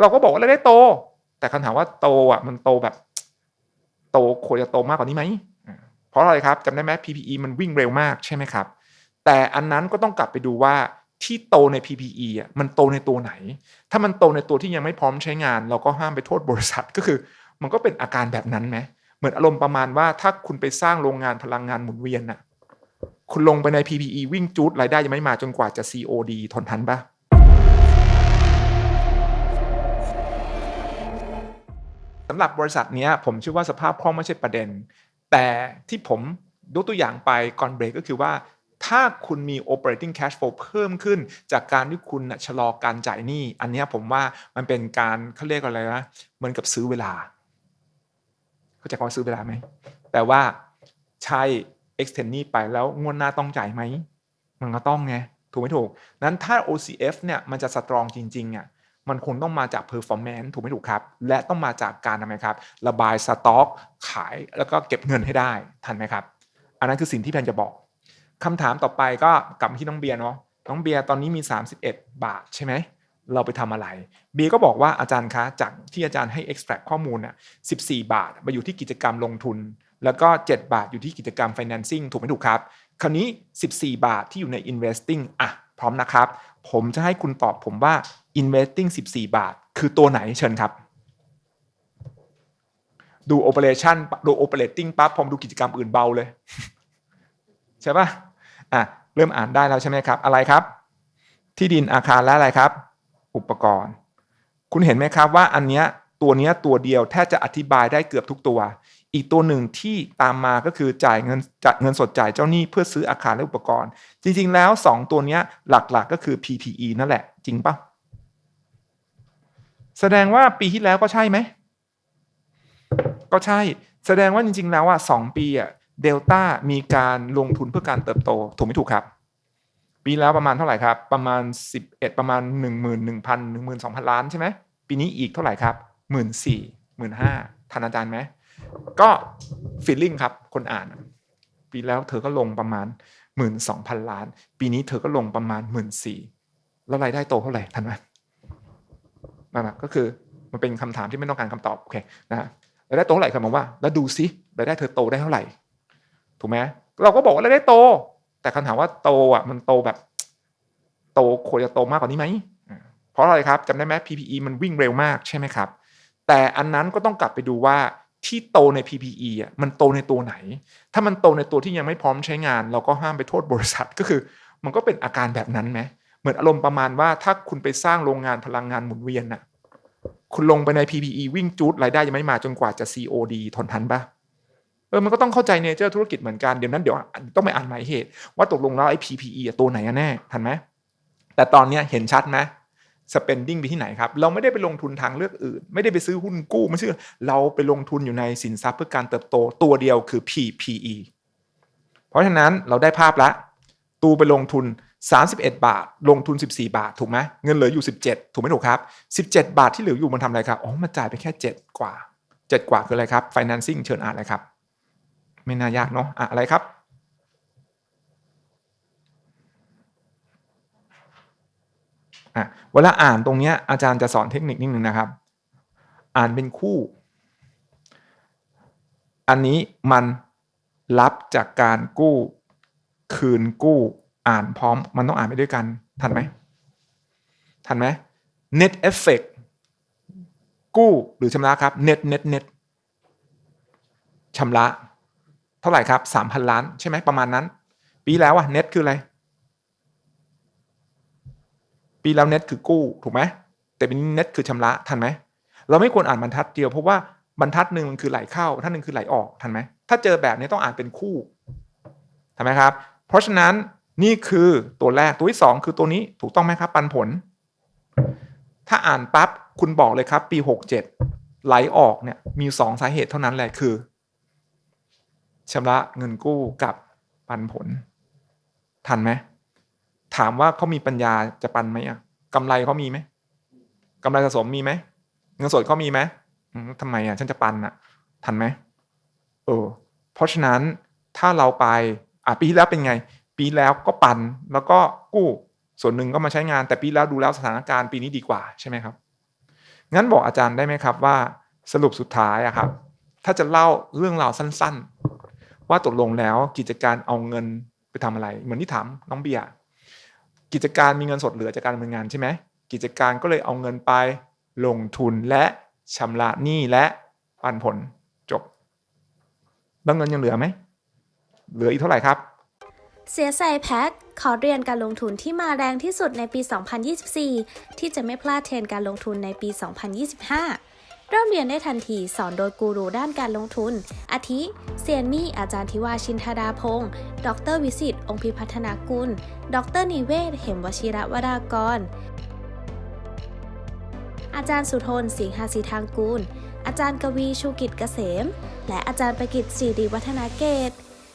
เราก็บอกว่าเราได้โต แต่คำถามว่าโตอะมันโตแบบ โตควรจะโตมากกว่านี้ไหมเพราะอะไรครับจำได้ไหม PPE มันวิ่งเร็วมากใช่ไหมครับ แต่อันนั้นก็ต้องกลับไปดูว่าที่โตใน PPE อะมันโตในตัวไหน ถ้ามันโตในตัวที่ยังไม่พร้อมใช้งาน เราก็ห้ามไปโทษบริษัทก็คือ มันก็เป็นอาการแบบนั้นไหมเหมือนอารมณ์ประมาณว่าถ้าคุณไปสร้างโรงงานพลังงานหมุนเวียนน่ะคุณลงไปใน PPE วิ่งจูดรายได้ยังไม่มาจนกว่าจะ COD ทนทันปะำหรับบริษัทเนี้ยผมเชื่อว่าสภาพคล่องไม่ใช่ประเด็น แต่ที่ผมยกตัวอย่างไปก่อนเบรกก็คือว่าถ้าคุณมี operating cash flow เพิ่มขึ้น จากการที่คุณชะลอการจ่ายหนี้ อันนี้ผมว่ามันเป็นการเขาเรียกอะไรนะเหมือนกับซื้อเวลา เข้าใจคำว่าซื้อเวลาไหมแต่ว่าใช้ extend หนี้ไปแล้วงวดหน้าต้องจ่ายไหม มันก็ต้องไงถูกไม่ถูกนั้นถ้า OCF เนี่ยมันจะสตรองจริงๆอะ มันคงต้องมาจาก performance ถูกไม่ถูกครับ และต้องมาจากการทำไมครับ ระบายสต็อกขายแล้วก็เก็บเงินให้ได้ทันไหมครับ อันนั้นคือสิ่งที่แพนจะบอกคำถามต่อไปก็กลับมาที่น้องเบียร์เนาะน้องเบียร์ตอนนี้มี 31 บาทใช่ไหมเราไปทำอะไร เบียร์ก็บอกว่าอาจารย์คะจากที่อาจารย์ให้ extract ข้อมูลน่ะ14 บาทมาอยู่ที่กิจกรรมลงทุน แล้วก็ 7 บาทอยู่ที่กิจกรรม financing ถูกไหมถูกครับ คราวนี้ 14 บาทที่อยู่ใน investing อะพร้อมนะครับ ผมจะให้คุณตอบผมว่า investing 14 บาท คือตัวไหนเชิญครับ ดู operation ดู operating ปั๊บผมดูกิจกรรมอื่นเบาเลย ใช่ปะอะเริ่มอ่านได้แล้วใช่ไหมครับ อะไรครับ ที่ดินอาคารและอะไรครับ อุปกรณ์ คุณเห็นไหมครับว่าอันเนี้ยตัวเนี้ยตัวเดียวแทบจะอธิบายได้เกือบทุกตัว อีกตัวหนึ่งที่ตามมาก็คือจ่ายเงินจ่ายเงินสดจ่ายเจ้าหนี้เพื่อซื้ออาคารและอุปกรณ์ จริง ๆ แล้ว 2 ตัวเนี้ยหลักๆก็คือ PPE นั่นแหละ จริงปะ แสดงว่าปีที่แล้วก็ใช่ไหม ก็ใช่ แสดงว่าจริง ๆ แล้วอะสองปีอะเดลต้ามีการลงทุนเพื่อการเติบโต ถูกไม่ถูกครับ ปีแล้วประมาณเท่าไหร่ครับ ประมาณ 11 ประมาณ 1 1 0 0 0 1 2 0 0 0 ล้านใช่ไหมปีนี้อีกเท่าไหร่ครับ 1 4 0 0 0 1 5 0 0ทันอาจารย์ไหมก็ฟีลลิ่งครับ คนอ่าน ปีแล้วเธอก็ลงประมาณ 12,000 ล้าน ปีนี้เธอก็ลงประมาณ 1 4 0 0 0แล้วรายได้โตเท่าไหร่ทันไหม นั่นแหะก็คือมันเป็นคำถามที่ไม่ต้องการคำตอบโอเคนะรายได้โตเท่าไหร่ครับมองว่า แล้วดูซิรายได้เธอโตได้เท่าไหร่ ถูกไหมเราก็บอกว่ารายได้โต แต่คำถามว่าโตอะมันโตแบบ โตควรจะโตมากกว่านี้ไหมเพราะอะไรครับจำได้ไหม PPE มันวิ่งเร็วมากใช่ไหมครับ แต่อันนั้นก็ต้องกลับไปดูว่าที่โตใน PPE อะมันโตในตัวไหน ถ้ามันโตในตัวที่ยังไม่พร้อมใช้งาน เราก็ห้ามไปโทษบริษัทก็คือ มันก็เป็นอาการแบบนั้นไหม เหมือนอารมณ์ประมาณว่าถ้าคุณไปสร้างโรงงานพลังงานหมุนเวียนน่ะ คุณลงไปใน PPE วิ่งจูดรายได้ยังไม่มาจนกว่าจะ COD ทนทันปะเออมันก็ต้องเข้าใจเนเจอร์ธุรกิจเหมือนกันเดี๋ยวนั้นเดี๋ยวต้องไปอ่านหมายเหตุ ว่าตกลงแล้วไอ้ PPE ตัวไหนกันแน่ทันไหมแต่ตอนนี้เห็นชัดไหม spending ไปที่ไหนครับ เราไม่ได้ไปลงทุนทางเลือกอื่น ไม่ได้ไปซื้อหุ้นกู้ไม่ใช่เราไปลงทุนอยู่ในสินทรัพย์เพื่อการเติบโตตัวเดียวคือ PPE เพราะฉะนั้นเราได้ภาพละ ตูไปลงทุน 31 บาท ลงทุน 14 บาท ถูกไหมเงินเหลืออยู่ 17 ถูกไหมถูกครับ 17 บาทที่เหลืออยู่มันทำอะไรครับ อ๋อ มันจ่ายไปแค่ 7 กว่า 7 กว่าคืออะไรครับ financing เชิญอ่านเลยครับ ไม่น่ายากเนาะอะอะไรครับ อะ เวลาอ่านตรงเนี้ยอาจารย์จะสอนเทคนิคนิดนึงนะครับ อ่านเป็นคู่ อันนี้มันรับจากการกู้ คืนกู้ อ่านพร้อมมันต้องอ่านไปด้วยกัน ทันไหมทันไหม net effect กู้หรือชำระครับ net net net ชำระเท่าไหร่ครับ3,000ล้านใช่ไหมประมาณนั้น ปีแล้วอะ net คืออะไร ปีแล้ว net คือกู้ถูกไหมแต่ปีนี้ net คือชำระทันไหมเราไม่ควรอ่านบรรทัดเดียวเพราะว่าบรรทัดหนึ่งมันคือไหลเข้าบรรทัดหนึ่งคือไหลออกทันไหมถ้าเจอแบบนี้ต้องอ่านเป็นคู่ทันไหมครับ เพราะฉะนั้น นี่คือตัวแรกตัวที่สองคือตัวนี้ถูกต้องไหมครับ ปันผล ถ้าอ่านปั๊บคุณบอกเลยครับ ปี 67 ไหลออกเนี่ยมีสองสาเหตุเท่านั้นแหละคือชำระเงินกู้กับปันผล ทันไหมถามว่าเขามีปัญญาจะปันไหมอะกำไรเขามีไหมกำไรสะสมมีไหมเงินสดเขามีไหมอืมทำไมอะฉันจะปันอะ ทันไหมเออเพราะฉะนั้นถ้าเราไปอะปีที่แล้วเป็นไง ปีแล้วก็ปันแล้วก็กู้ส่วนหนึ่งก็มาใช้งานแต่ปีแล้วดูแล้วสถานการณ์ปีนี้ดีกว่าใช่ไหมครับ งั้นบอกอาจารย์ได้ไหมครับว่าสรุปสุดท้ายอะครับ ถ้าจะเล่าเรื่องราวสั้นๆ ว่าตกลงแล้วกิจการเอาเงินไปทำอะไร เหมือนที่ถามน้องเบียร์กิจการมีเงินสดเหลือจากการดำเนินงานใช่ไหมกิจการก็เลยเอาเงินไปลงทุนและชำระหนี้และปันผลจบแล้วเงินยังเหลือไหมเหลืออีกเท่าไหร่ครับ เสียใจแพ็คขอเรียนการลงทุนที่มาแรงที่สุดในปี 2024 ที่จะไม่พลาดเทรนการลงทุนในปี 2025 เริ่มเรียนได้ทันทีสอนโดยกูรูด้านการลงทุน อาทิ เซียนมี่ อาจารย์ทิวาชินธาดาพงศ์ ดรวิสิต องค์พิพัฒนากุล ดรนิเวศ เหมวชิระวดากร อาจารย์สุทน สิงหาสีทางกูล อาจารย์กวีชูกิจเกษม และอาจารย์ประกิตศิริวัฒนาเกต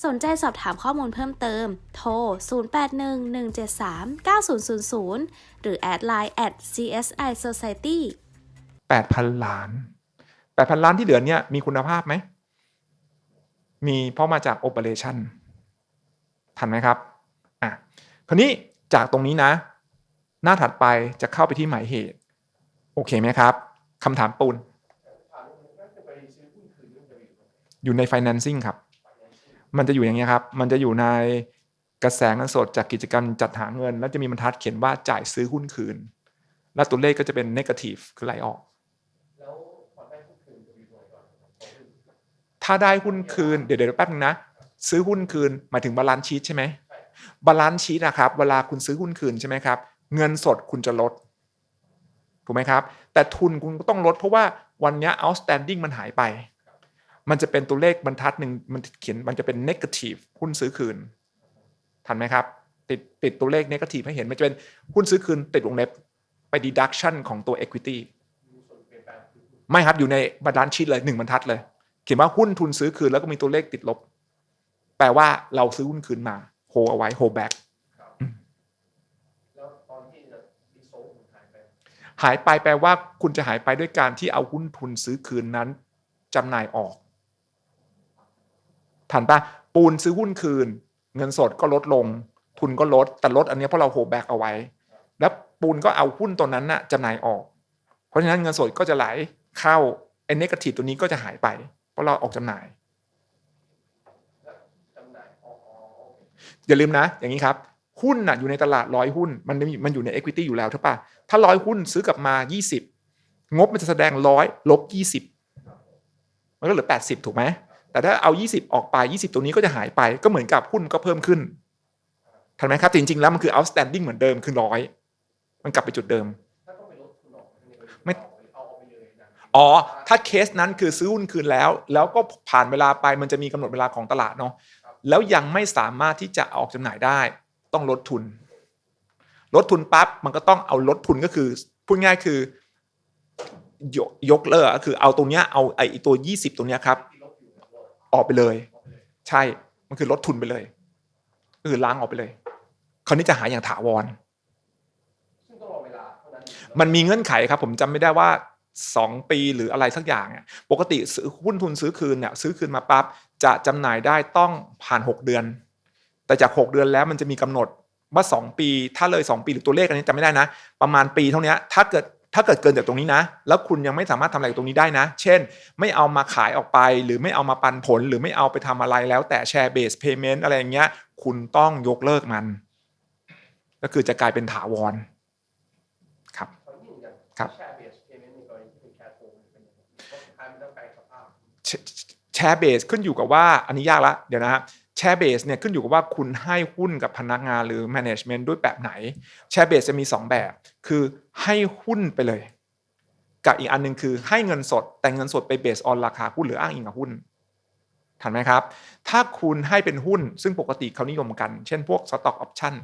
สนใจสอบถามข้อมูลเพิ่มเติม โทร 0811739000 หรือแอดไลน์ at CSI Society 8,000 ล้าน 8,000 ล้านที่เหลือเนี่ยมีคุณภาพไหม มีเพราะมาจากโอเปอเรชั่นทันไหมครับ อะ คราวนี้จากตรงนี้นะ หน้าถัดไปจะเข้าไปที่หมายเหตุ โอเคไหมครับคำถามปูน อยู่ใน financing ครับ มันจะอยู่อย่างนี้ครับ มันจะอยู่ในกระแสเงินสดจากกิจกรรมจัดหาเงิน แล้วจะมีบรรทัดเขียนว่าจ่ายซื้อหุ้นคืน และตัวเลขก็จะเป็น negative คือไหลออก ถ้าได้หุ้นคืน เดี๋ยวเดี๋ยวแป๊บนึงนะ ซื้อหุ้นคืนหมายถึงบาลานซ์ชีตใช่ไหมบาลานซ์ชีตนะครับ เวลาคุณซื้อหุ้นคืนใช่ไหมครับ เงินสดคุณจะลด ถูกไหมครับ แต่ทุนคุณก็ต้องลดเพราะว่าวันนี้ outstanding มันหายไป มันจะเป็นตัวเลขบรรทัดหนึ่งมันเขียนมันจะเป็น negative หุ้นซื้อคืน ทันไหมครับ ติดติดตัวเลข negative ให้เห็นมันจะเป็นหุ้นซื้อคืน ติดวงเล็บไป deduction ของตัว equity ไม่ครับอยู่ในบรรทัดชีตเลยหนึ่งบรรทัดเลย เขียนว่าหุ้นทุนซื้อคืนแล้วก็มีตัวเลขติดลบ แปลว่าเราซื้อหุ้นคืนมาโฮเอาไว้โฮแบ็กแล้วตอนที่จะดีโซล์หายไปหายไปแปลว่าคุณจะหายไปด้วยการที่เอาหุ้นทุนซื้อคืนนั้นจำหน่ายออก ทันปะปูนซื้อหุ้นคืน เงินสดก็ลดลง ทุนก็ลดแต่ลดอันนี้เพราะเราโฮแบ็กเอาไว้ แล้วปูนก็เอาหุ้นตัวนั้นน่ะจำหน่ายออก เพราะฉะนั้นเงินสดก็จะไหลเข้าไอ้เนกาทีฟตัวนี้ก็จะหายไป เพราะเราออกจำหนายจำหน่ายอย่าลืมนะ อย่างนี้ครับ หุ้นน่ะอยู่ในตลาดร้อยหุ้น มันมันอยู่ใน equity อยู่แล้วใช่ปะถ้าร้อยหุ้นซื้อกลับมา 20 งบมันจะแสดงร้อยลบ20 มันก็เหลือ 80 ถูกไหม แต่ถ้าเอา 20 ออกไป 20ตรงนี้ก็จะหายไปก็เหมือนกับหุ้นก็เพิ่มขึ้นทันไหมครับแต่จริงๆ แล้วมันคือ outstanding เหมือนเดิมคือร้อยมันกลับไปจุดเดิมถ้าต้องไปลดทุนออกไม่เอาออกไปเลยนะอ๋อ ถ้าเคสนั้นคือซื้อหุ้นคืนแล้ว แล้วก็ผ่านเวลาไปมันจะมีกำหนดเวลาของตลาดเนาะแล้วยังไม่สามารถที่จะเอาออกจำหน่ายได้ ต้องลดทุน ลดทุนปั๊บมันก็ต้องเอาลดทุนก็คือพูดง่ายคือยกยกเลิกก็คือเอาตรงเนี้ยเอาไอ้ตัว 20ตรงเนี้ยครับที่ลบ อยู่เนี่ยลดออกไปเลยออกไปเลย ใช่มันคือลดทุนไปเลยก็คือล้างออกไปเลยคราวนี้จะหาอย่างถาวรซึ่งต้องรอเวลาเท่านั้นมันมีเงื่อนไขครับ ผมจำไม่ได้ว่า 2 ปีหรืออะไรสักอย่างเนี่ยปกติซื้อหุ้นทุนซื้อคืนเนี่ยซื้อคืนมาปั๊บจะจำหน่ายได้ต้องผ่าน 6 เดือน แต่จาก 6 เดือนแล้วมันจะมีกำหนดว่า 2 ปี ถ้าเลย 2 ปีหรือตัวเลขอันนี้จำไม่ได้นะ ประมาณปีเท่านี้ถ้าเกิด ถ้าเกิดเกินจากตรงนี้นะ แล้วคุณยังไม่สามารถทำอะไรกับตรงนี้ได้นะ เช่น ไม่เอามาขายออกไป หรือไม่เอามาปันผล หรือไม่เอาไปทำอะไรแล้ว แต่แชร์เบสเพย์เมนต์อะไรอย่างเงี้ย คุณต้องยกเลิกมัน ก็คือจะกลายเป็นถาวรครับตอนนี้เหมือนกันครับแชร์เบสเพย์เมนต์ในกรณีที่เป็นแคร์โฟมเป็นยังไงเพราะสุดท้ายมันต้องแปลงสภาพแชแชร์เบสขึ้นอยู่กับว่าอันนี้ยากละเดี๋ยวนะฮะ แชร์เบสเนี่ยขึ้นอยู่กับว่าคุณให้หุ้นกับพนักงานหรือ management ด้วยแบบไหนแชร์เบสจะมี 2 แบบ คือให้หุ้นไปเลย กับอีกอันหนึงคือให้เงินสดแต่เงินสดไปเบสออนราคาหุ้นหรืออ้างอิงกับหุ้นทันไหมครับ ถ้าคุณให้เป็นหุ้นซึ่งปกติเขานิยมกัน เช่นพวก stock option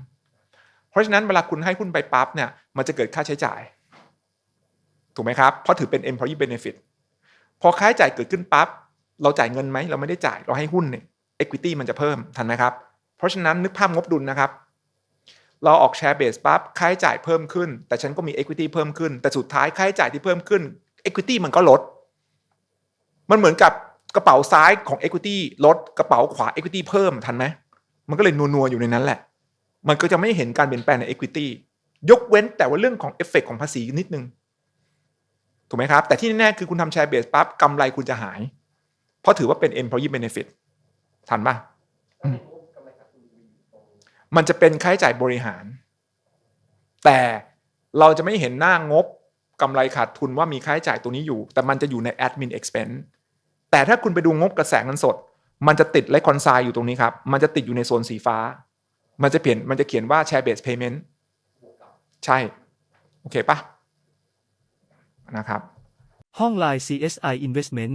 เพราะฉะนั้นเวลาคุณให้หุ้นไปปั๊บเนี่ยมันจะเกิดค่าใช้จ่าย ถูกไหมครับ เพราะถือเป็น employee benefit พอค่าใช้จ่ายเกิดขึ้นปั๊บเราจ่ายเงินไหมเราไม่ได้จ่ายเราให้หุ้นเนี่ย equity มันจะเพิ่มทันไหมครับ เพราะฉะนั้นนึกภาพงบดุลนะครับ เราออกแชร์เบสปั๊บค่าใช้จ่ายเพิ่มขึ้น แต่ฉันก็มี equity เพิ่มขึ้น แต่สุดท้ายค่าใช้จ่ายที่เพิ่มขึ้น equity มันก็ลด มันเหมือนกับกระเป๋าซ้ายของ equity ลดกระเป๋าขวา equity เพิ่มทันไหมมันก็เลยนัวๆอยู่ในนั้นแหละ มันก็จะไม่เห็นการเปลี่ยนแปลงใน equity ยกเว้นแต่ว่าเรื่องของเอฟเฟกของภาษีนิดนึงถูกไหมครับ แต่ที่แน่ๆคือคุณทำแชร์เบสปั๊บกำไรคุณจะหาย เพราะถือว่าเป็น employee benefit ทันปะถ้าเป็นงบกำไรขาดทุนมีอยู่ตรงมันจะเป็นค่าใช้จ่ายบริหาร แต่เราจะไม่เห็นหน้างบกำไรขาดทุนว่ามีค่าใช้จ่ายตัวนี้อยู่ แต่มันจะอยู่ใน admin expense แต่ถ้าคุณไปดูงบกระแสเงินสด มันจะติดและคอนไซอยู่ตรงนี้ครับ มันจะติดอยู่ในโซนสีฟ้า มันจะเปลี่ยนมันจะเขียนว่า share based payment บวกกับใช่ โอเคปะนะครับ ห้อง Line CSI Investment